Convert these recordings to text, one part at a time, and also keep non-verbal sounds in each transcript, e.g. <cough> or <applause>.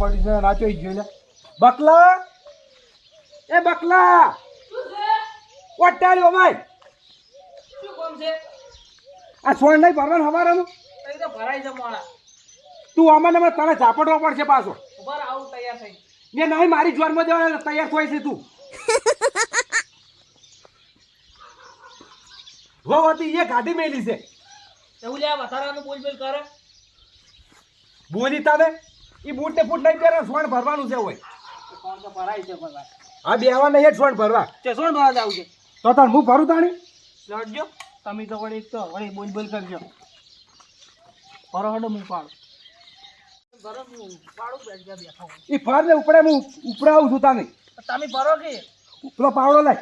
પડી છે નાચો ગયો બકલા! એ બકલા! ઓટાડ્યો ભાઈ. શું કામ છે આ સોણ નહીં ભરવાનું હવારાનું? તો ભરાઈ જ મોડા તું આમાં ને તને ઝાપડવો પડશે પાછો. ઊભા આવું તૈયાર થઈ ને નહીં મારી જોરમાં દેવા તૈયાર થાય છે તું. <laughs> હો હતી એ ગાડી મેલી છે. એવું લે વધારાનું બોલ બોલ કરે. બોલી તાને એ બૂટ ને ફૂટ નહીં પહેરે સોણ ભરવાનું છે હોય. તો ભરાઈ છે ભરવા આ બેવા નહીં સોણ ભરવા. તે સોણ ભરવા જાવ છે. તો તાર હું ભરું તાણી? લડજો. તમે તો વળી તો વળી બોલ બોલ કરજો. ભરો હડો હું પાડું. હું હું. એ ફર ને ઉપડે હું ઉપડાવું છું તાને. તમે ભરો કે? પેલો પાવડો અ,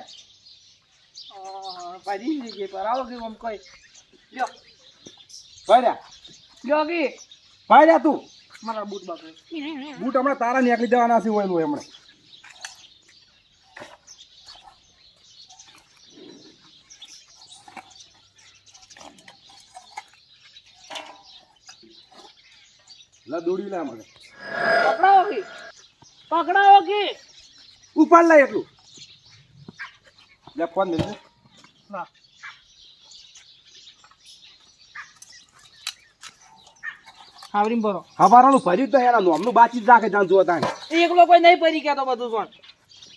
ભરી લીજે ભરાવો કે આમ કોઈ? લ્યો. ભાઈ લ્યો કે? ભાઈ તું. મારા બૂટ બાપરે. બૂટ હમણાં તારા નીકળી જવાના છે હોય હમણાં લા દોડી લે મને. પકડાવો કે? પકડાવો કે? ઉપાડ લાય એટલું. લે ફોન દે. ને. ના બરો ભરો. હવારાનું ભર્યું તો એના નોમનું બાચી જ રાખે જાણ જોવા તાણે. એકલો કોઈ નહીં પરી ગયા તો બધું સોણ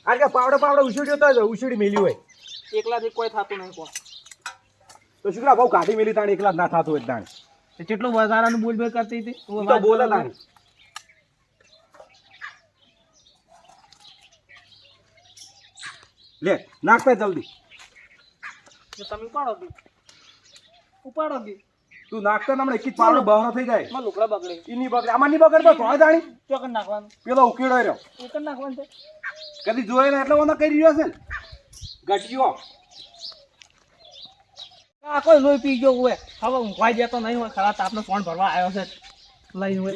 આ કે પાવડો પાવડો ઉછળ્યો તો ઉછળી મેલી હોય. એકલાથી કોઈ થતું નહીં કોણ. તો શુક્રા બહુ કાઢી મેલી તાણે એકલા જ ના થતું હોય તાણ. તે કેટલું વધારાનું બોલ બોલ કરતી હતી? તું તો બોલે તાણ. લે નાખતા જલ્દી. તમે ઉપાડો દી ઉપાડો દી તું નાખતા ને હમણાં એક જ પાવડો બહાર થઈ જાય. માં લુકડા બગડે. ઈ ની બગડે. આમાં ની બગડતો? તોય જાણી. ચોકન નાખવાનું. પેલો ઉકેડો રહ્યો ચોકન નાખવાનું છે. કદી જોયે ને એટલે ઓનો કરી રહ્યો છે ને. ગટિયો આ કોઈ લોહી પી ગયો હોય. હવે ઊંઘવાઈ જતો નહીં હોય. ખરા તાપનો ફોન ભરવા આવ્યો છે. લઈને હોય.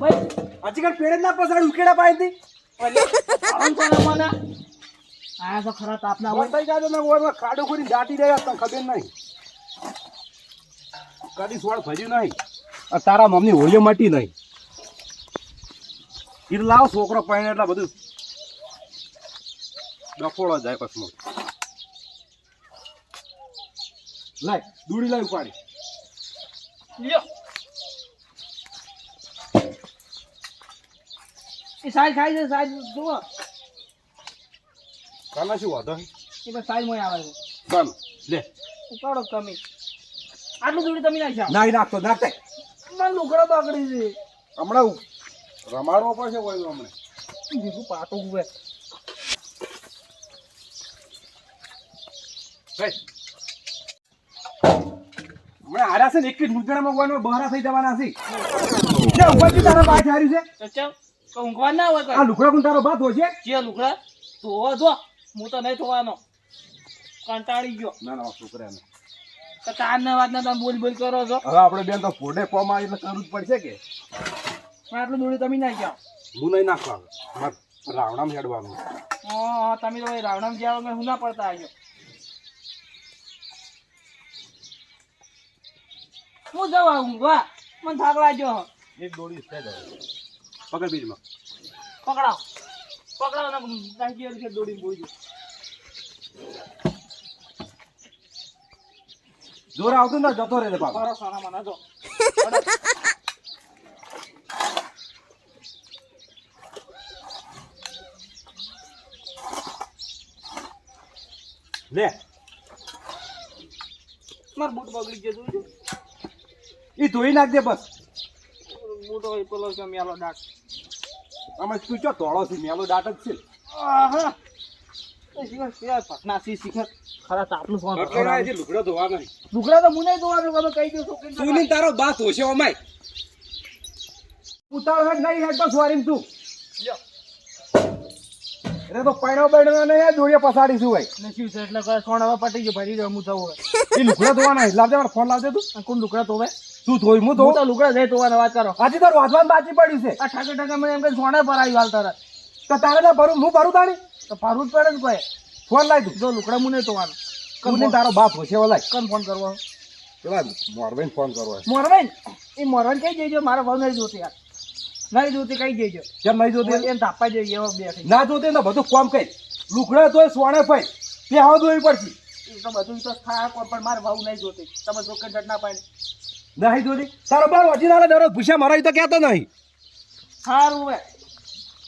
ભાઈ. હજી કઈ પેડે ના પસાડ ઉકેડા પાડી ઓલે, આમ કોને આયા તો ખરા તાપના હોય. વટાઈ જાજો ને ઓરમાં ખાડો ખોરી દાટી રહ્યા તને ખબર નહીં. કદી સોળ ભર્યું નહીં. આ તારા મમ્મી હોળીઓ મટી નહીં. ઈ લાવ છોકરો પાણી એટલે બધું ડફોડો જાય પછી. લાય દૂડી લાય ઉપાડી. લ્યો. સાહેબ સાહેબ ખાઈ જુઓ. કાના શું વાંધો એ બસ સાઈઝ મોય આવે કાન ચાલ લે. ઉપાડો તમે આટલું જોડી તમે નાખ્યા નાઈ નાખતો નાખતે મને લુકડો બગડી છે. હમણાં રમાડવો પડશે કોઈ હમણે બીજું પાટો હોય હમણાં હાર્યા છે ને એક જ મુદ્દામાં કોઈ બહાર થઈ જવાના છે. તારા બાજ હાર્યું છે? ઊંઘવા ના હોય આ લુકડા કોણ તારો હોય છે? જે લુકડા તો જો. હું તો નહીં થવાનો કંટાળી ગયો. ના ના છોકરાને. તો ચાર ને વાત ના તમે બોલ બોલ કરો છો. હવે આપણે બેન તો ફોડે કોમાં એટલે કરવું જ પડશે કે? આટલું દોડી તમે નાખ્યા હું નહીં નાખવા મારે રાવણામાં હેડવાનું હા તમે તો રાવણામ જાઓ મેં હું ના પડતા આવ્યો. હું જવા ઊંઘવા મને થાક લાગ્યો. એક દોડી પકડ બીજમાં. પકડાવ. પકડાવ ને નાખી છે દોડી બોઈ જોર આવતું ને જતો રહે પાછો. મારો સારા મને જો. લે. માર બૂટ બગડી ગયો જોજો ઈ ધોઈ નાખજે બસ. બૂટ હોય પેલો છે મેલો દાટ અમે તું ચો ધોળો છે મેલો દાટ જ છે આહા. એ શિખર શિખર પટના સી શિખર. ખરા તાપનું ફોન એટલે ના, હજી લુગડો ધોવા નહીં. લુગડા તો મુને જોવાનું કહી દો છો તું ને તારો બાપ હોશે અમાય. ઉતાળ હેડ નહીં હેડ તો સ્વારીમ તું. એટલે તો પૈણો પૈણો ને દોડીએ પસાડીશું ભાઈ. નસીબ છે એટલે સોણ હવે પટી ગયો ભરી ગયો હું થવું હોય. એ લુગડા ધોવાના લાવજે મારો ફોન લાવજે તું. કોણ લુકડા ધોવે? તું ધોઈ હું તો લુકડા જઈ ધોવાના વાત કરો. આજે તારું વાંચવાનું બાકી પડ્યું છે. આ ઠાકે ઠાકે મને એમ કે સોના આવી હાલ તરત તો તારે ના ભરું? હું ભરું તાણી તો ફરવું જ પડે ને કોઈ ફોન લાવી દઉં. જો લુકડા મુને ધોવાનું. કોને તારો બાપ હોશે ઓલા કોણ ફોન કરવો? પેલા મોરબેન ફોન કરવો છે. મોરબેન એ મોરવાને કઈ જઈજો મારો ભાવ નહીં જોતી યાર. નહીં જોતી કઈ જઈજો કેમ નહીં જોતી? એમ તાપા જઈએ એવો બે ના જોતી ને બધું કોમ કઈ. લુકડા તો સોણે ફાઈ તે હા ધોઈ પડશે. એ તો બધું તો થાય પણ મારે ભાવ નહીં જોતી. તમે જોકે જટ ના પાડી. નહીં જોતી તારો બાર વચી ના દરરોજ ભૂસ્યા મારા તો કહેતો નહીં? સારું હે.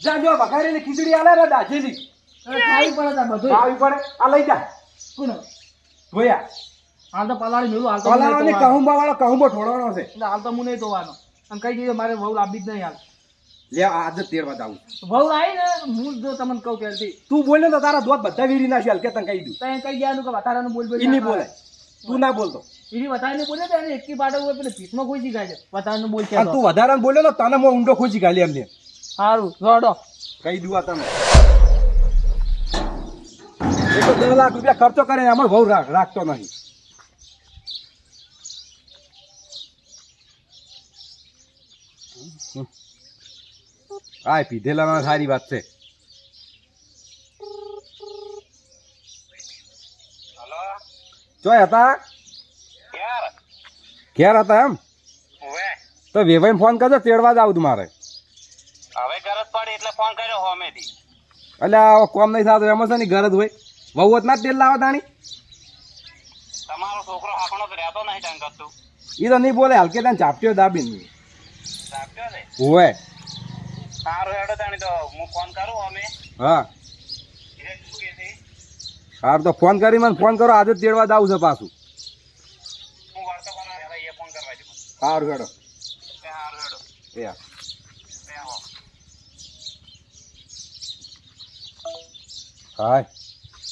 જા જો વઘારેલી ખીચડી આલે રે દાજેલી ખાવી પડે તા બધું આવી પડે. આ લઈ જા. કોણ જોયા. હાલ તો પલાળી મેલું હાલ તો નહીં કહુંબા વાળો કહુંબો ઠોડવાનો છે. હાલ તો હું નહીં ધોવાનો. અને કઈ જઈએ મારે વહુ લાવવી જ નહીં હાલ. લે આજે તેરવા જાવું વહુ આવી ને હું જો તમને કહું ત્યારથી તું બોલે તો તારા દોત બધા વીરી નાખી હાલ કે તને કહી દઉં તને કઈ ગયા કે વધારાનું બોલ બોલ ઈ નહીં બોલે. તું ના બોલતો. એની વધારાને બોલે તો એને એકી પાડે હોય પેલે ભીતમાં કોઈ શીખાય છે. વધારાનું બોલ અને તું. વધારે બોલ્યો ને તને હું ઊંડો ખોજી ગાલી એમને સારું રોડો. કહી દઉં તમે તો લાખ રૂપિયા ખર્ચો કરે એમાં બહુ રાખતો નહીં. આ પીધેલામાં સારી વાત છે. ચોય હતા? ઘેર હતા એમ? તો વેવાઈ ફોન કરજો તેડવા જ આવું મારે. હવે ગરજ પડી એટલે ફોન કર્યો હોમેથી. એટલે કોમ નહીં થતો એમ છે ની ગરજ હોય. વહુ જ ના તેલ લાવવા તાણી તમારો છોકરો હાકણો રહેતો નહીં એ તો નહીં બોલે હલકે તને ચાપટ્યો દાબીને. સાચો ને હોય સારું હેડો તાણી તો હું ફોન કરું અમે હા. સારું તો ફોન કરી મને ફોન કરો આજે તેડવા જ આવું છે પાછું હું વાર્તો કોના હેડા એ ફોન કરવા દે મને. સારું હેડો. એ હાય.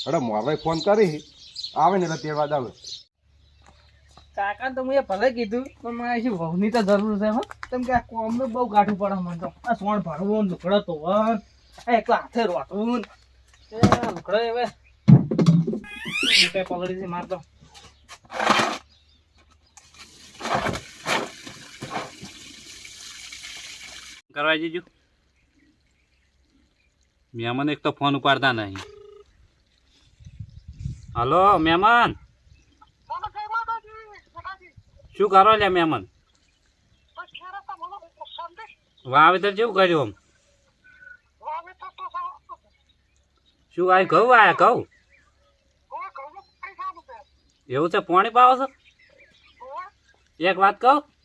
હેડો મોરભાઈ ફોન કરી. આવે ને એટલે તેડવા આવે કાકા તો મેં ભલે કીધું પણ મારે શું વહુની તો જરૂર છે હો. કેમ કે આ કોમનું બહુ કાઠું પડે મને તો. આ સોણ ભરવો ને લુકડો તો વન એકલા હાથે રોટવું. એ લુકડો હવે કઈ પકડી છે મારતો કરવા જજો. મહેમાન એક તો ફોન ઉપાડતા નહીં. હલો મહેમાન શું કરો લે મહેમાન વાવેતર કેવું કર્યું આમ. શું આ ઘઉં આયા ઘઉં? એવું છે, પાણી પાવો છો? એક વાત કહું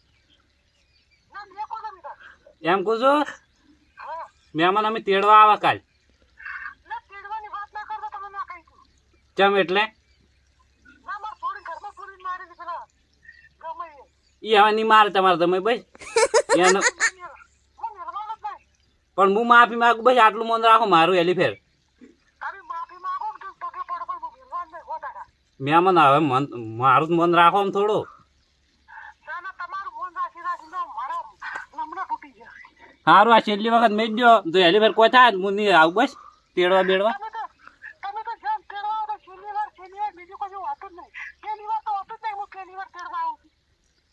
એમ કહું છું મહેમાન અમે તેડવા આવા કાલ. કેમ એટલે? ઈ હવે નહીં મારે તમારે તમે ભાઈ <laughs> એનો પણ હું માફી માગું ભાઈ આટલું મન રાખો મારું એલી ફેર. મહેમાન હવે મન મારું જ મન રાખો આમ થોડું. સારું આ છેલ્લી વખત મેં જો તો હેલી ફેર કોઈ થાય હું નહીં આવું બસ. તેડવા બેડવા.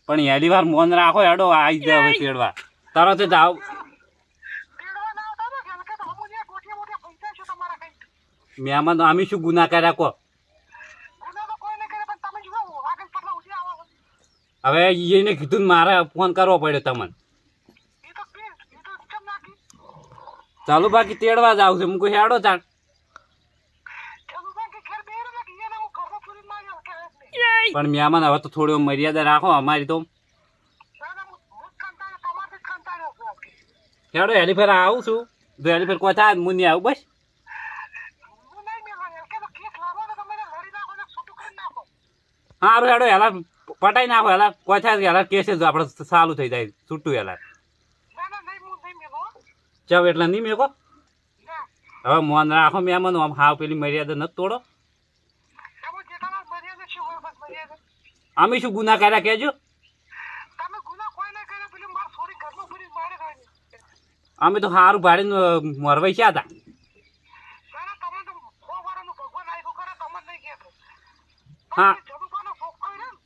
પણ હેલી વાર મોન રાખો હેડો આવી જાય હવે તેડવા. તરત જ આવ. મહેમાન અમે શું ગુના કર્યા કો હવે એને કીધું મારે ફોન કરવો પડ્યો તમને. ચાલો બાકી તેડવા જ આવશે હું કોઈ હેડો ચાલ. પણ મહેમાન હવે તો થોડી મર્યાદા રાખો અમારી તો. હેડો હેલીફેર ફેર આવું છું. જો એલી ફેર કોઈ થાય હું આવું, બસ. સારું હેડો, હેલા, પટાઈ નાખો, હેલા. કોઈ થાય હેલા, કેસે આપણે સારું થઈ જાય. છૂટું હેલા. ચાવ એટલે નહીં મેકો? હવે મોન રાખો મહેમાન આમ હાવ પેલી મર્યાદા નથી તોડો. અમે શું ગુના કર્યા કહેજો? અમે તો સારું ભાડે મરવાઈ છે હતા. હા.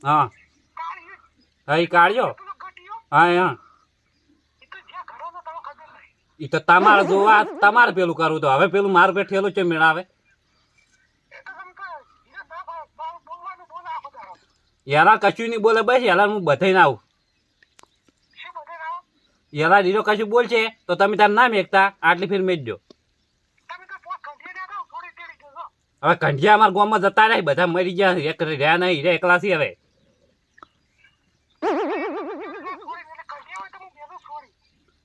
હા. હા કાઢજો હા હા. એ તો તમારે જોવા, તમારે પેલું કરવું તો હવે પેલું માર પેટ ઠેલું છે મેળાવે યારા કશું નહીં બોલે બસ, યાર હું બધાઈને આવું. એલા લીલો કશું બોલશે તો તમે તાર ના મેકતા આટલી ફીર મેચજો હવે કંઢિયા અમારા ગામમાં જતા રહે બધા મરી ગયા, એક રહ્યા નહીં એકલાસી એકલા હવે.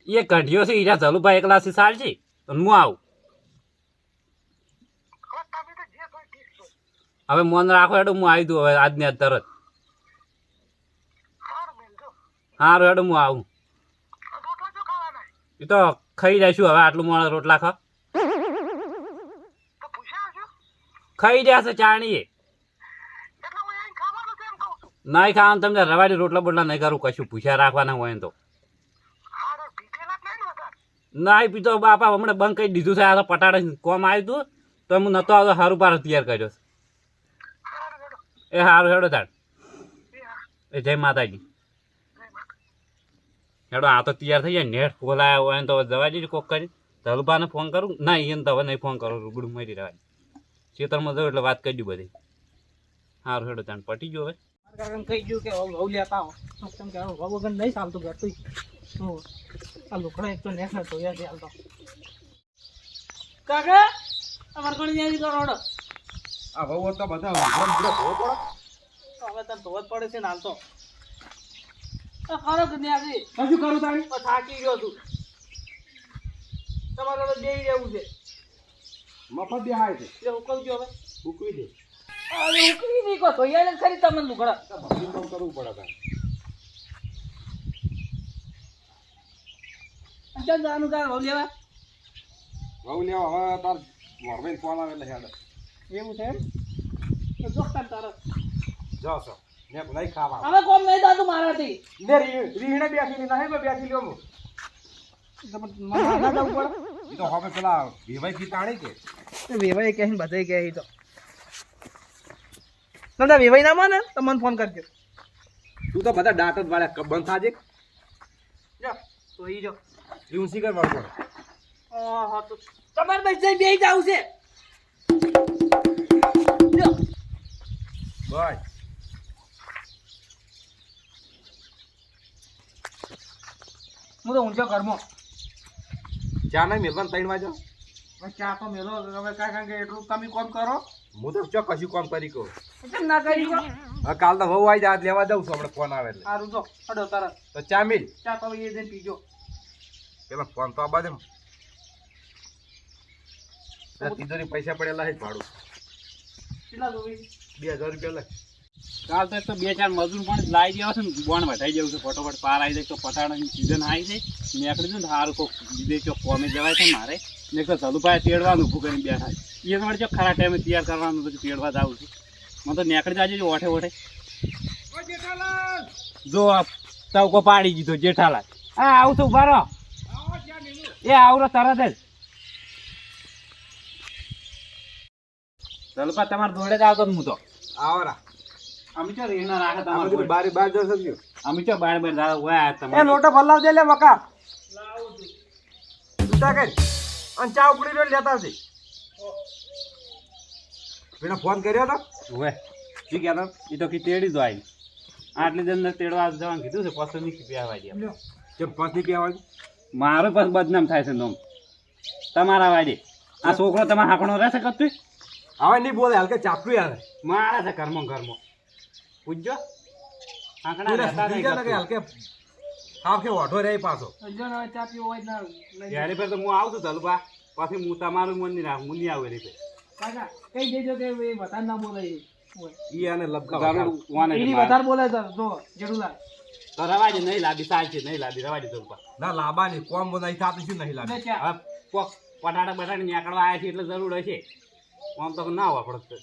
એ કંઢિયો છે હીરા જલુભાઈ એકલા છે સાલ છે તો હું આવું. હવે મન રાખો હેડો હું આવી દઉં હવે આજને આજ તરત. હારું હેડો હું આવું. એ તો ખાઈ જઈશું હવે આટલું મોડા રોટલા ખા. ખાઈ જશે છે ચાણીએ. નહીં ખાવાનું તમને રવાડી રોટલા બોટલા નહીં કરું કશું પૂછ્યા રાખવાના હોય તો. નહીં પીતો બાપા, હમણાં બંધ કરી દીધું છે, આ તો પટાડે કોમ આવ્યું હતું તો હું નતો આવતો સારું પાર તૈયાર કર્યો એ સારું હેડો તાર. એ જય માતાજી. હેડો, આ તો તૈયાર થઈ જાય, નેટ ખોલાયા હોય તો જવા દેજો કોક કરી. ધલભાને ફોન કરું? ના એને તો હવે નહીં ફોન કરું રૂબડું મરી રહેવાય ખેતરમાં જવું એટલે વાત કરી બધી. સારું હેડો તાણ પટી ગયો હવે. કાકાને કહી ગયું કે વહુ લેતા આવો. તો કેમ કે વહુ વગર નહીં ચાલતું ઘર તું આ લુકડા એક તો નેસ ને ધોયા છે હાલ તો કાકા તમારે કોણ ત્યાંથી કરો ઓડો આ વહુ તો બધા ઘર બધો ભોગવો પડે. હવે તને ધોવા જ પડે છે ને હાલ તો. ખરો તો શું કરું તાણી થાકી ગયો છું. તમારે બેહી રહેવું છે. મફત દેહાય છે. એટલે હું કહું છું હવે. ઉકવી દે. હવે ઉકળી નહીં કહો ધોયા ને ખરી તમને લુકડા ભક્તિનું કામ કરવું પડે. ચાલ જવાનું કાં વહુ લેવા? વહુ લેવા? હવે તાર મોરભાઈ ફોન આવે એટલે હેડ. એવું છે એમ? તો જો તાર તારો જાઓ છો. ને ખાવા. હવે કોમ નહીં થતું મારાથી. ને રી- રીહણે બેઠી નહીં નહીં બેઠી લ્યો હું? તો તો હવે પેલા ભીભાઈ થી તાણી કે. વેવાઈ કહે બધે કહે તો. ના વેવાઈ ના માને? તો મને ફોન કરજો. તું તો બધા દાંત જ વાળા બંધ થાજે. જો તો ઈ જો. રિયુસી કર વાળો ઓહો તો તમારે બસ જઈ બેહી જાવ છે. જો. બસ હું તો ઊંચો ઘરમાં. ચા નહીં મેલવાનું ત્રણ વાજો ચા તો મેલો હવે કાંઈ કારણ કે એટલું તમે કોમ કરો. હું તો ચો કશું કામ કરી કહું? કેમ ના કરી હા કાલ તો વહુ આવી જાય લેવા દઉં છું હમણાં ફોન આવે એટલે. સારું જો હડો તરત. તો ચા મિલ? ચા તો એ દે પીજો. પેલો ફોન તો આ બાજુ તિજોરી પૈસા પડેલા છે ભાડું. કેટલા જોવી? બે હજાર રૂપિયા લે કાલ તો તો બે ચાર મજૂર પણ લાવી દેવા છે ને બોણ વટાઈ જવું છે ફટોફટ પાર આવી જાય તો પટાણાની સિઝન આવી જાય નીકળી જાય ને સારું કોક બીજે કોમે જવાય છે મારે. ને તો ધલુભાઈ તેડવાનું ઊભું કરીને બેઠા છે એ વળી જો ખરા ટાઈમે તૈયાર કરવાનું બધું તેડવા જાવું છું. મને તો નેકડી જાજે ઓઠે ઓઠે. જો આ તવકો પાડી દીધો જેઠાલાલ. હા આવું છું ઊભા રહો. એ આવરો તરત જ. ધલુભા તમારે જોડે જ આવતો હું તો. આવરા. અમે ચો રેના રાખે તમારે બારી બાર જ અમે ચો બાર બાર દાદા હોય એ લોટો ભલાવ દે લે મકા જૂતા કર અને ચા લેતા પેલા ફોન કર્યો તો? હોય જી કહેતો? એ તો કે તેડી દો આવી આટલી જણ તેડવા જવાનું કીધું છે પસંદ નહીં પીવા દે લ્યો. કેમ પાંચની પીવાનું મારો પાસ બદનામ થાય છે નોમ. તમારા વાડે. આ છોકરો તમારે હાંકણો રહેશે કતું હવે નહીં બોલે હાલ કે ચાપતું યાર. મારા છે ઘરમાં ઘરમાં. પૂછજો. હાંકણા રહેતા નહીં ને હાલ કે હાવ કે ઓઢો રહે પાછો. જો ને હવે ચા પીવો હોય ના. લઈ જ્યારે ફેર તો હું આવું છું ધલુભા પછી હું તમારું મન નહીં રાખું હું નહીં આવું કાકા કઈ દેજો કે એ વધારે ના બોલે ઈ આને લબકા વાને ઈ વધારે બોલે તો જો જરૂર તો રવા દે નહીં લાદી સાલ છે નહીં લાદી રવા દે ધલુભા ના લાબાની કોમ બનાવી થાતી છે નહીં લાગે હવે પોક પટાટા બટાટા નીકળવા આવ્યા છે એટલે જરૂર હશે. કોમ તો ના આવવા પડે.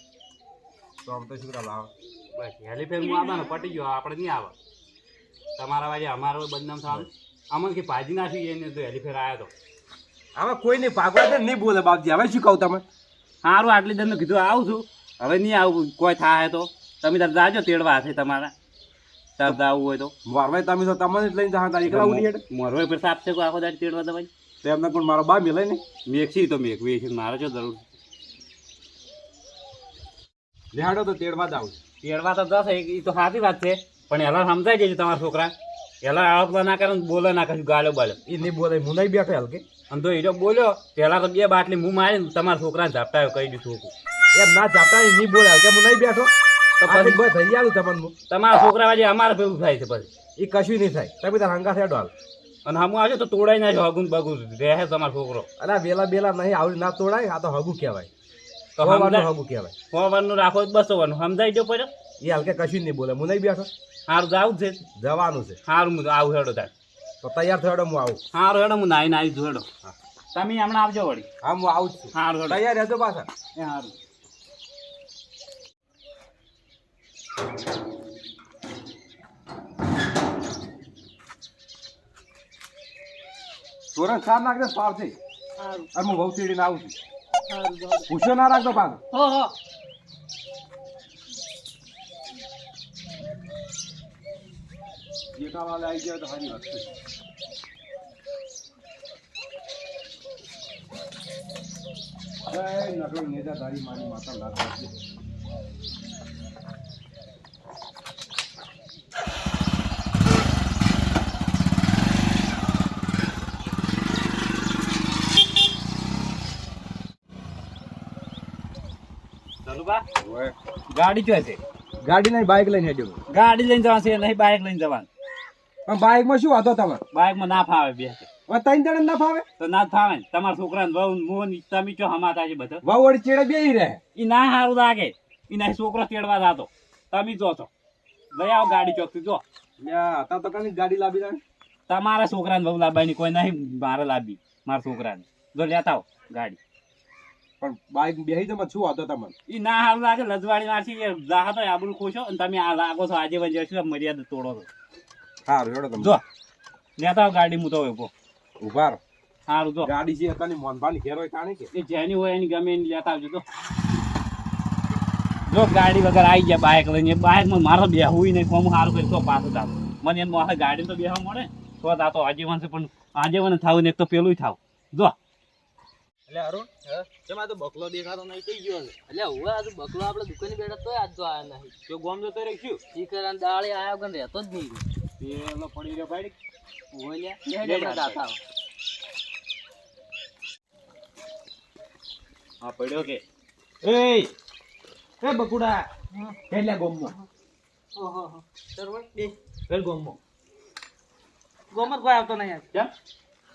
તો આમ તો શું લાવ? બસ હેલી ફેર હું આવવાનો પટી ગયો આપણે નહીં આવે તમારા વાજે અમારો બદનામ થવાનું. અમન કે ભાજી નાખી એને તો હેલી ફેર આવ્યો તો. હવે કોઈ નહીં ભાગવા દે નહીં બોલે બાપજી. હવે શું કહું તમે સારું આટલી દરનું કીધું આવું છું. હવે નહીં આવું કોઈ થાય તો. તમે તાર જાજો તેડવા છે તમારા. તાર આવું હોય તો. મારવાય તમે તો તમને જ લઈને જા તારી એકલા ઉડી હેડ મોરો પર સાપ છે કોઈ આખો દાડી તેડવા દવાય તો એમને પણ મારો બા મિલે ને. મેક છે તો મેકવી છે મારે જો જરૂર. લેહાડો તો તેડવા જ આવું તેડવા તો દસ એ તો સાચી વાત છે. પણ એલા સમજાય જજો તમારા છોકરા. એલા આવક ના કરે બોલે ના કશું ગાળો બાળો. એ નહીં બોલે હું નહીં બેઠો હલકે અને તો એ બોલ્યો પહેલા તો બે બાટલી હું મારી તમારા છોકરાને ઝાપટાયો કહી દીધું હતું. એમ ના એ નહીં બોલે કે હું નહીં બેઠો? તો પછી કોઈ થઈ ગયા તમને તમારા છોકરા વાજે અમારે પેલું થાય છે પછી. એ કશું નહીં થાય. તમે તાર હંગા થયા ડોલ અને હમું આવજો તો તોડાઈ નાખ્યો હગુન બગું રહે તમારો છોકરો. અરે વેલા બેલા નહીં આવડી ના તોડાય આ તો હગુ કહેવાય. તો તો હગું કહેવાય. હોવાનું રાખો બસો વાનું સમજાઈ જો પડ્યો? એ હલકે કશું નહીં બોલે. હું નહીં બેઠો? સારું જવું છે. જવાનું છે. સારું હું આવું હેડો તાર. તો તૈયાર થયો હું આવું. હા હેડો હું નાઈ નાઈ જોડો તમે હમણાં આવજો વળી. હા હું આવું છું. હા હેડો. તૈયાર રહેજો પાછા. એ હારું. તોરણ ચાર નાખજે પાવથી અને હું બહુ ચીડીને આવું છું. સારું પૂછ્યો ના રાખજો પાછો. હો હો. જેઠાલાલ આવી ગયા તો સારી વાત છે અરે નકરો નેજા તારી મારી માતા. ચાલુ ગાડી ચો છે ગાડી નહીં બાઇક લઈને ગાડી લઈને જવાનું છે નહીં બાઇક લઈને જવાનું. પણ બાઇકમાં શું વાંધો તમારે બાઇકમાં ના ફાવે બે ત્રણ જણ ના ફાવે? તો ના ફાવે ને. તમારા છોકરાને બહુ મોહન તમે ચો હમાતા છે બધા? બહુ વળી ચેડે બે રહે. એ ના સારું લાગે. એ ના છોકરો ચેડવા જાતો. તમે જો છો. લઈ આવો ગાડી ચોકથી જો. અત્યારે તો કની ગાડી લાવી દે તમારા છોકરાને બહુ લાવવાની કોઈ નહીં મારે લાવી મારા છોકરાને. જો લેતા આવો ગાડી. પણ બાઇક બેહી તમે શું વાંધો તમને? ઈ ના સારું લાગે લજવાડી નાખી એ જાહા તો આબરું ખોશો અને તમે આ લાગો છો આજે છો મર્યાદા તોડો છો. સારું હેડો તમે. જો. લેતા આવ ગાડી હું તો ઊભો. ઊભા રહો. સારું જો. ગાડી છે તને મોનભાની ઘેર હોય કાણે કે? એ જેની હોય એની ગમે એની લેતા આવજો તો જો ગાડી વગર આવી ગયા બાઇક લઈને. બાઇકમાં મારે બેહવું નહીં કોમ સારું કરી તો પાછું જાવ મને એમ મારે ગાડી તો બેહવા મળે. તો આ તો આજીવન છે પણ આજીવન થાવ ને એક તો પેલું થાવ. જો. એટલે અરુણ તેમાં તો બકલો દેખાતો નહીં? કઈ ગયો છે? એટલે હવે આ તો બકલો આપણે દુકાને બેઠા તો આજ તો આયા નહીં. જો ગોમ જતો રહીશું ઈ કરન દાળે આયા વગર રહેતો જ નહીં. પેલો પડી રહ્યો ભાઈ. ઓલ્યા બે બે દાતા હા પડ્યો કે? એ એ બકુડા! એટલે ગોમમાં. ઓહો સરવણ બે. પેલ ગોમમાં. ગોમત કોઈ આવતો નહીં આજ. કેમ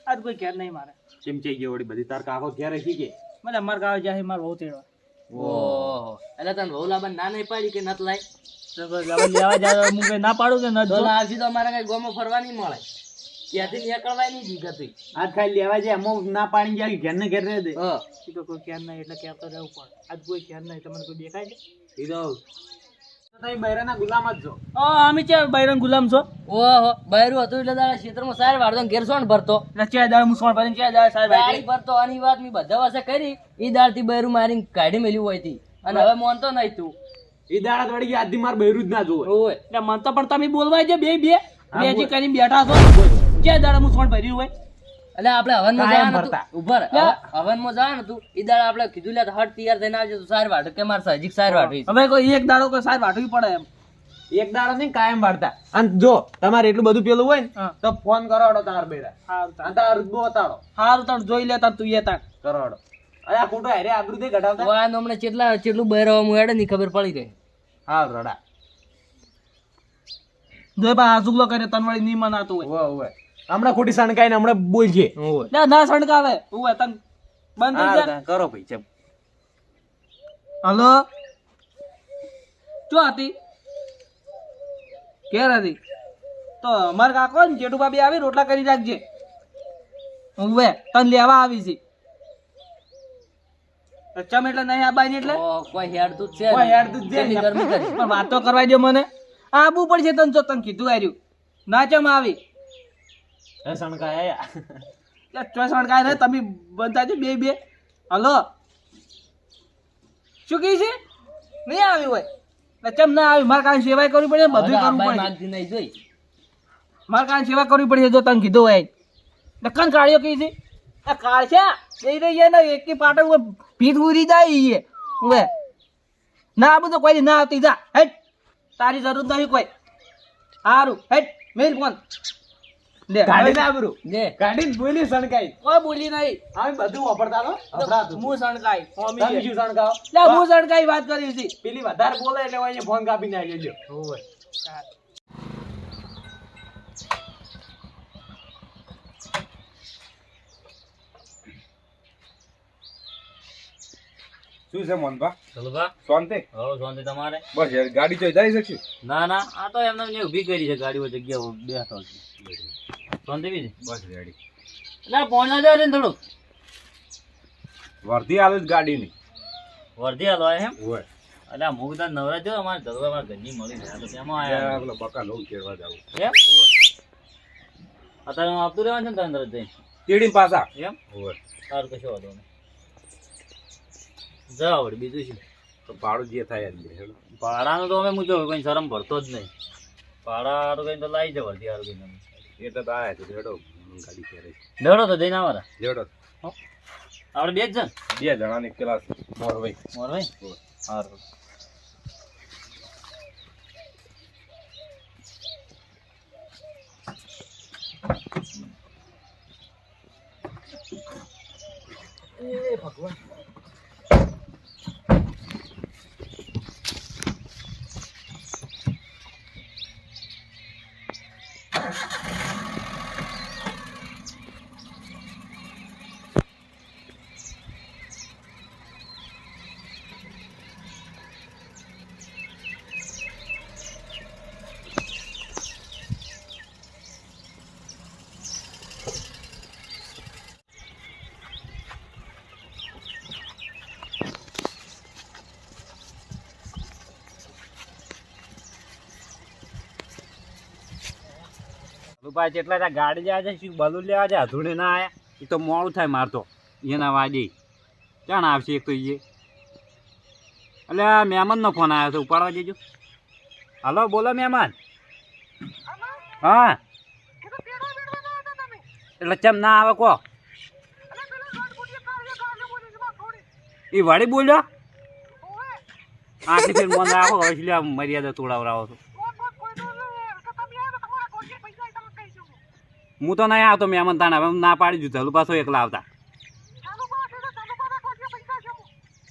આજ કોઈ ઘેર નહીં મારે. ચીમચી ગયો વળી બધી? તાર કાકો ઘેર રહી કે? મને અમાર ગાવ જાય માર બહુ તેડવા. ઓહો. એટલે તને વહુ લાવવાની ના નહીં પાડી કે નત કોઈ લેવા લેવા હું કઈ ના પાડું કે ન જો આવશે તો અમારે કઈ ગોમાં ફરવા નહીં મળે. ત્યાંથી નીકળવાય નહીં દીધા તું ખાલી લેવા જાય અમુક ના પાડી જાય ઘેર ને ઘેર રહે દે. હા. તો કોઈ ઘેર નહીં એટલે ક્યાં તો રહેવું પડે. આજ કોઈ ઘેર નહીં તમને કોઈ દેખાય છે? એ તો બૈરાના ગુલામ જ છો. ઓ અમે છે બૈરન ગુલામ છો? ઓહો બૈરું હતું એટલે તારા ક્ષેત્રમાં સાર વાળતો ઘેર સોણ ભરતો. એટલે દાળ મુસવાણ ભરીને સાહેબ ભરતો આની વાત મેં બધા પાસે કરી. ઈ દાળથી બૈરું મારી કાઢી મેલ્યું હોય અને હવે મોનતો નહીં તું. એ દાડા વળી ગયા આધી માર બૈરું જ ના જોવે. ઓય એટલે મન તો પણ તમે બોલવાય છે બે બે. બે જે કરીને બેઠા છો. ચે દાળ મુસવાણ ભર્યું હોય. એટલે આપણે હવનમાં જવાનું. હતું. ઉભર હવનમાં જવાનું હતું. એ દાડા આપણે કીધું લે તો હટ તૈયાર થઈને આવજો તો સાર વાઢ. કે મારે સજીક સાર વાઢવી હવે કોઈ એક દાડો કોઈ સાર વાટવી પડે એમ. એક દાડો નહીં કાયમ વાળતા અને જો તમારે એટલું બધું પેલું હોય ને તો ફોન કરાવડો તાર બેડા. હારું તાર. રૂબો તાર બતાડો. હારું તાર જોઈ લે તાર તું એ તાર. કરાવડો. અરે આ ખોટો હેરે આબરૂ દે ઘટાવતા હવે નમણે કેટલા કેટલું બૈરાવા મુહેડે ની ખબર પડી ગઈ હા રડા. જોઈ પા આ કરે તનવાળી ની મનાતું હોય. ઓવે ઓવે હમણાં ખોટી સણકાઈને હમણાં બોલજે. ના ના સણકાવે ઉવે તન બંધ થઈ જા કરો ભાઈ ચમ. હલો? ચો હતી કે હતી તો અમાર કાકો ને જેઠુ ભાભી આવી રોટલા કરી રાખજે. ઉવે તન લેવા આવી છે. તો ચમ એટલે નહીં આબાઈ એટલે? કોઈ હેડતું છે કોઈ. હેડતું છે ગરમી કરી. પણ વાતો કરવા દે મને. આબુ પડશે તન જો તન કીધું આર્યું. ના ચમ આવી. એ સણકાયા સણકાય ને તમે બનતા છો બે બે. હલો. શું કહી છે? નહીં આવી હોય. લે, ચમ ના આવી. મારે કાંઈ સેવા કરવી પડે બધું કરવું પડે. માંગતી નહીં જોઈ. મારે કાંઈ સેવા કરવી પડે જો તને કીધું હોય. નકન કાઢ્યો કહી છે? કાઢશે જઈ રહી છે ને એકી પાટણ ઉરી જાય હવે ના આ બધું કોઈ ના આવતી જા હેટ તારી જરૂર નહીં કોઈ. સારું હેટ મેલ ફોન. લે ગાડી ના આબરૂ લે. ગાડી બોલી સણકાઈ કોઈ બોલી નહીં. આમ બધું વાપરતા હફડાતું. હું સણકાઈ હોમી તમે શું સણકાવ લે હું સણકાઈ વાત કરી હતી. પેલી વધારે બોલે એટલે અહીંયા ફોન કાપી નાખી લેજો શું છે મોહનભા? ચલોભા? શાંતિ? હો શાંતિ તમારે? બસ યાર ગાડી તો જઈ શકશું ના ના આ તો એમને ઊભી ઊભી કરી છે ગાડીઓ જગ્યા બેસતો શાંતિ બી બસ રેડી. એટલે પહોંચવા જાવ ને થોડુંક. વર્ધી આલો જ ગાડીની. વર્ધી હાલો એમ? હોય. એટલે આ મુગદા નવરા જો અમારે અમારા ઘરની મળી જાય. તો તેમાં આયા? પેલા બકા લોન કેરવા જાવ એમ? અત્યારે હું આવતું રહેવાનું છે ને તરત જઈને તેડી પાછા. એમ? હોય. સારું કશો વાંધો નહીં. જાવ વળી બીજું શું? તો ભાડું જે થાય એમ દે ભાડાનું તો અમે મૂક્યો કોઈ શરમ ભરતો જ નહીં. ભાડા તો કઈ તો લાવી જવા હારું કઈ એટલે તો આયા છે હેડો ગાડી ફેરે લેવડો તો જઈને આવરા. હેડો. આપણે બે જ જણ? બે જણાની ક્લાસ. મોરભાઈ. મોર ભાઈ સારું ભાઈ જેટલા ત્યાં ગાડી જાય છે શું બલૂન લેવા જાય અધૂણે ના આયા. એ તો મોડું થાય મારતો એના વાજે ક્યાં આવશે એક તો એ. એટલે આ મહેમાનનો ફોન આવ્યો છે ઉપાડવા જજો. હલો બોલો મહેમાન. હા. એટલે ચમ ના આવે કો? એ વળી બોલ્યો? આટલી ફેર મોન રાખો હવે શું લે આ મર્યાદા તોડાવરાવો છો? હું તો નહીં આવતો મહેમાન તાણે હવે ના પાડી દીધું હલુ પાછો એકલા આવતા.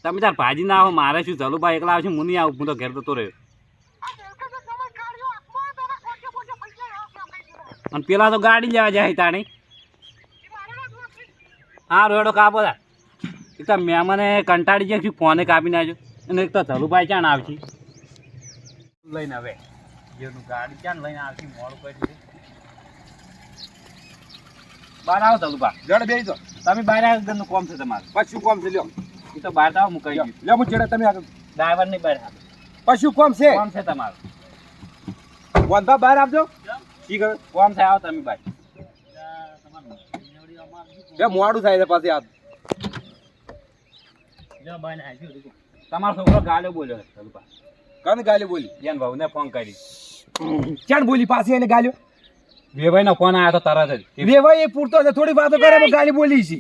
તમે તાર ભાજી ના આવો મારે શું ચલુભાઈ એકલા આવશે હું નહીં આવું હું તો ઘેર જતો રહ્યો. અને પેલા તો ગાડી લેવા જાય તાણી. હા રોડો કાપો તા. એક તો મહેમાને કંટાળી જાય શું ફોને કાપી નાખજો અને એક તો ધલુભાઈ ક્યાં આવશે? લઈને હવે. જેનું ગાડી ક્યાં લઈને આવશે મોડું કરી દીધું બહાર આવો ધલુભા જડ બે તો તમે બહાર આવો ઘરનું કોમ છે તમારું. પછી કોમ છે લ્યો. એ તો બહાર આવો મુકાઈ ગયું. લ્યો હું ચડે તમે આગળ. ડ્રાઈવર નહીં બહાર આવે. પછી કોમ છે? કોમ છે તમારું. વાંધા બહાર આપજો ઠીક કોમ છે આવો તમે બહાર. બે મોડું થાય છે પાછી આ તમારો છોકરો ગાળ્યો બોલ્યો ધલુભા કન ગાલી બોલી? જેન ભાવને ફોન કરી ક્યાં બોલી પાછી એને ગાલ્યો વેભાઈનો ફોન આવ્યો તરત જ. વેવાઈ એ પૂરતો છે થોડી વાતો કરે ગાલી બોલી છે.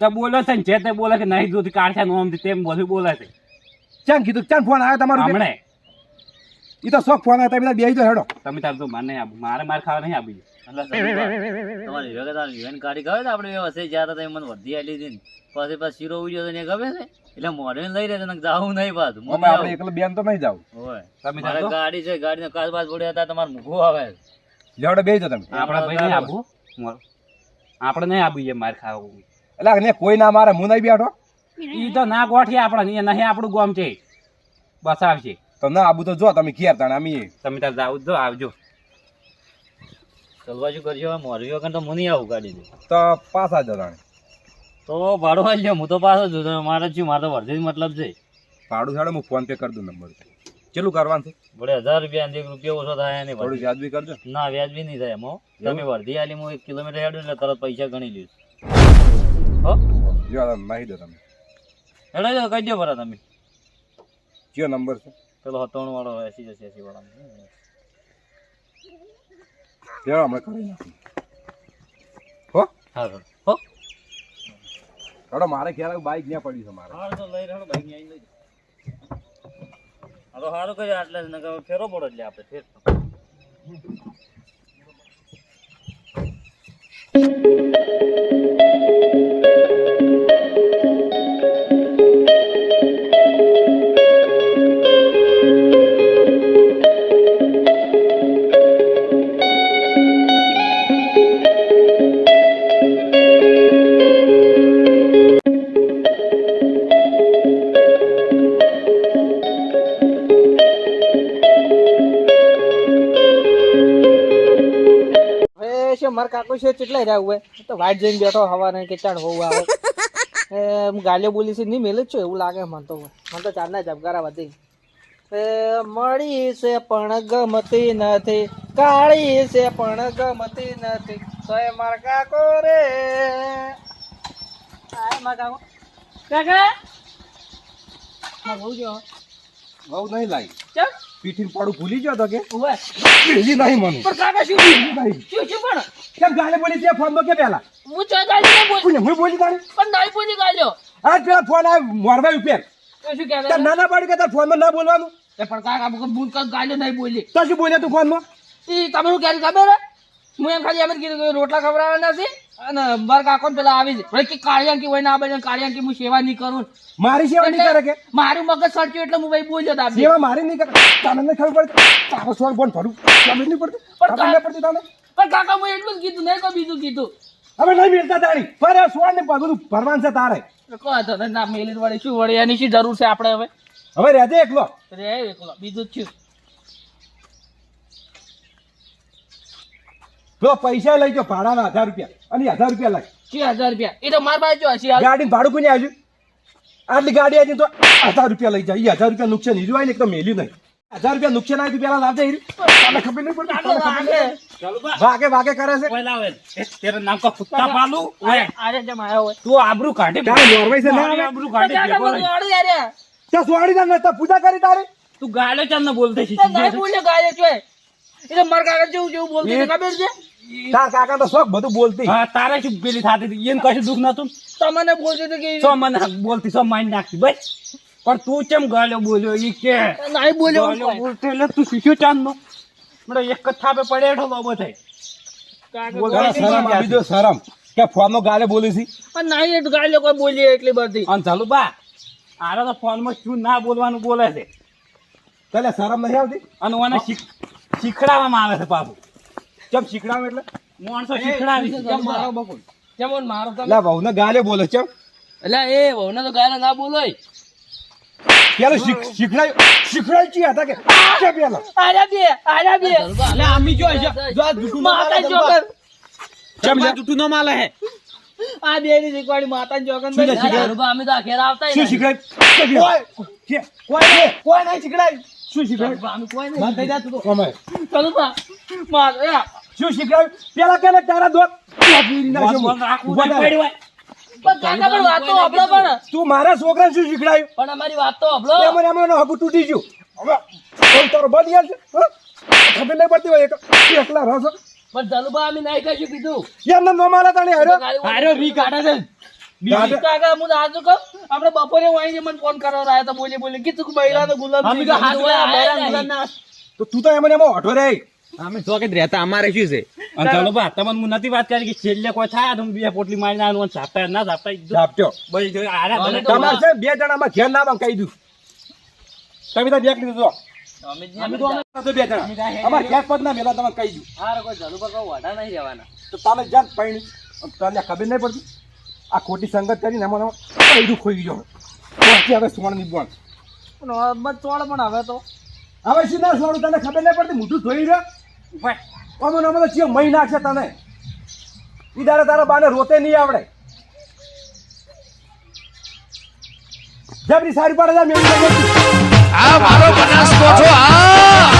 તો બોલે છે ને જે તે બોલે કે નહીં જોતી કાઢશે નોમ તેમ બધું બોલે છે. ચાન કીધું? ચાન ફોન આવ્યો તમારો? હમણે. એ તો શોખ ફોન આવ્યો તમે બેસી તો હેડો. તમે તાર તો મને મારે માર ખાવા નહીં આપી. તમારી વિવેક તારી વિવેન કાઢી ગયો આપણે વ્યવસ્થિત જ્યારે તમે મને વધી આલી હતી પછી પછી શીરો ઉજ્યો તો ને ગમે છે? એટલે મોડે લઈ રહે તને જાવું નહીં પાછું. અમે આપણે એકલા બેન તો નહીં જાવ. તમે ગાડી છે ગાડીનો કાચબાજ પડ્યા હતા તમારે મૂકવું આવે. લેવડો બેસી તમે. આપણે ભાઈ નહીં આપવું આપણે નહીં આપવું એ મારે ખાવું. એટલે ને કોઈ ના મારે હું નહીં બેઠો ઈ તો ના ગોઠી આપણે એ નહીં આપણું ગોમ છે. બસ આવશે તો ના આબુ તો જો તમે ઘેર તાણે અમે તમે તાર જાવ જો આવજો. ચલવા શું કરજો? મોરવી વગર તો હું નહીં આવું ગાડી દે. તો પાછા જો તાણે. તો ભાડું આવી જાવ હું તો પાછો જ. મારે શું મારે તો વર્ધી મતલબ છે. ભાડું સાડે હું ફોન પે કરી દઉં નંબર કેટલું કરવાનું છે? વડે હજાર રૂપિયા એક રૂપિયા ઓછો થાય નહીં થોડું. વ્યાજબી કરજો. ના વ્યાજબી નહીં થાય એમાં તમે વર્ધી આલી હું એક કિલોમીટર હેડું એટલે તરત પૈસા ગણી લઈશ હો? માહી દો તમે. હેડો જો કહી દો ભરા તમે. કયો નંબર છે? પેલો સત્તાણું વાળો એસી જશે એસી વાળો હમણાં કરી નાખું. હો? હા હો. મારે ખ્યાલ બાઈક ત્યાં પડ્યું છે મારે. લઈ રહ્યો બાઈક અહીં લઈ તો સારું કર્યું આટલે નકર ફેરો પડો એટલે આપણે ફેર કાકો છે કેટલાય રહ્યા હોય? તો વાઈટ જઈને બેઠો હવાને કે ચાલ હોવું આવે. <laughs> એ હું ગાલીઓ બોલી છે નહીં મેલે જ છું? એવું લાગે મને તો. મને તો ચારના જબકારા વધી. એ મળી છે પણ ગમતી નથી. કાળી છે પણ ગમતી નથી. સોય માર કાકો રે. આય માર કાકો. કાકા? હા બહુ જો. બહુ નહીં લાગી ચાલ પીઠીને પાડું ભૂલી ગયો તો કે? ઊભા પેલી નહીં મને. પણ કાકા શું? નહીં. શું શું પણ? કેમ ગાલે બોલી ત્યાં ફોનમાં કે પેલા હું ચો ગાલે બોલી હું બોલી ગાલે પણ નહીં બોલી ગાલ્યો. આ પેલા ફોન આ મોરવા ઉપર. તો શું કહેતા તાર નાના પાડી કે તાર ફોનમાં ના બોલવાનું? એ પણ કાકા મુકત બૂન કા ગાલ્યો નહીં બોલી. તો શું બોલ્યા તું ફોનમાં? ઈ તમે શું ક્યારે ખબર હે? હું એમ ખાલી એમ કીધું રોટલા ખવડાવવાના છે. અને કાકો ને પેલા આવી છે કે કાળિયાંકી હોય ને આ બધા હું સેવા નહીં કરું. મારી સેવા નહીં કરે કે? મારું મગજ સડ્યું એટલે હું ભાઈ બોલ્યો તા સેવા મારી નહીં કરે. તને ખબર પડતી? તારો સ્વર બોલ ફરું ખબર નહીં પડતી? પણ ખબર પડતી તને પણ કાકા હું એટલું જ કીધું નહીં કોઈ બીજું કીધું. હવે નહીં મિલતા તારી. પર સ્વર ને બધું ભરવાન છે તારે. તો ના મેલી વળી શું વળી એની શું જરૂર છે આપણે હવે? હવે રહેજે એકલો. રે એકલો. બીજું જ થયું. પેલો પૈસા લઈ ગયો ભાડાના હજાર રૂપિયા. અને હજાર રૂપિયા લઈ. છ હજાર રૂપિયા? એ તો માર પાસે હશે ગાડી ભાડું કોને આવ્યું આટલી ગાડી આવી તો હજાર રૂપિયા લઈ જાય. એ હજાર રૂપિયા નુકસાન હીરું આવી ને એક મેલ્યું નહીં. હજાર રૂપિયા નુકસાન આવી પેલા લાવજે હીરું. તને ખબર નહીં પડતી? વાગે વાગે કરે છે. પહેલા આવે તેરા નામ કા કુત્તા પાલુ? આજે જેમ આવ્યો હોય. તું આબરૂ કાઢે કાંઈ નોર્વાઈ છે ના? આબરૂ કાઢે ત્યાં સોડી દે પૂજા કરી તારે? તું ગાલે ચાંદ ને બોલતે છે નહીં બોલ્યો ગાય છે એ તો મારા કાકા જેવું જેવું બોલતી ખબર છે? તાર કાકા તો શોખ બધું બોલતી. હા તારે શું પેલી થાતી હતી? એને કશું દુઃખ નતું તમને બોલતી હતી કે સો મને બોલતી સો મારી નાખતી. બસ પણ તું કેમ ગાલ્યો બોલ્યો? ઈ કે નહીં બોલ્યો બોલતો એટલે તું શીખ્યો ચાંદ નો એક જ થાપે પડે હેઠો લોબો થાય કાકા બોલ. તારે શરમ આપી શરમ. કે ફોનમાં ગાલે બોલી છે? પણ નહીં એ ગાય લોકો બોલી એટલી બધી. અને ચાલુ બા આરે તો ફોનમાં શું ના બોલવાનું બોલે છે? તને શરમ નહીં આવતી? અને ઓને શીખ- શીખડાવવામાં આવે છે પાછું ચમ શીખડાવે એટલે માણસો શીખડાવી. મારો બકુલ કેમ ઓન મારો તમે લા ગાલે બોલે ચમ એટલે એ વહુને તો ગાલે ના બોલોય પેલો શીખડાય શીખડાય ચી હતા કે કે પેલા આજા બે આજા બે એટલે આમી જો જો આ જૂઠું માતા માલે ચમ લે જૂઠું ન માલે હે આ બે ની શીખવાડી માતા જોગન શું અમે તો ઘેર આવતા શું શીખડાય કોઈ કોઈ કોઈ નહીં શીખડાય શું બંધ થઈ તું કમાય ચલો બા માર એ. શું પેલા તારા દોત? તું. મારા છોકરા શું શીખડાયું? પણ અમારી વાત તો હગું તૂટી ગયું. હવે તારો બંધ યાર ખબર નહીં પડતી હોય એક. એકલા રહો છો. પણ જલુબા અમે નહીં કશું કીધું. એમને નો માલા તાણે હાર્યો. હારો રી કાઢે છે. કાઢે. કાકા હું આજુ કહું આપણે બપોરે વાંચી મને ફોન કરવા આવ્યા તો બોલી બોલી. કીધું કે બૈરા તો ગુલાબ અમે તો હાથ બૈરા તો તું તો એમને ને એમાં ઓઢો રે. અમે તો કે રહેતા અમારે શું છે? અને ચાલો બા તમને હું નથી વાત કરી કે છેલ્લે કોઈ થાય તો બે પોટલી મારી ના ઝાપટા ઈ જો. બસ જો આરા તમારે છે ને બે જણામાં ઘેર ના કહી દઉં. તમે તો બેક લીધું અમે અમે તો અમે બે જણા. અમારે ઘેર પદ ના મેલા તમને કહી દઉં. હાર કોઈ કોઈ વાડા નહીં રહેવાના. તો તમે જાત પૈણી તને ખબર નહીં પડતી? આ ખોટી સંગત કરીને એમાં પૈડું ખોઈ ગયો પછી હવે સોણની બોલ પણ ચોળ પણ હવે તો. હવે શું ના સોણ? તને ખબર નહીં પડતી? મોઢું ધોઈ રહ્યો? ભાઈ, અમે અમે તો ચિયો મહી નાખશે તને. દાડે તારા બાને રોતે નહીં આવડે. જબરી સારી પડે આ મારો બનાસકોઠો આ!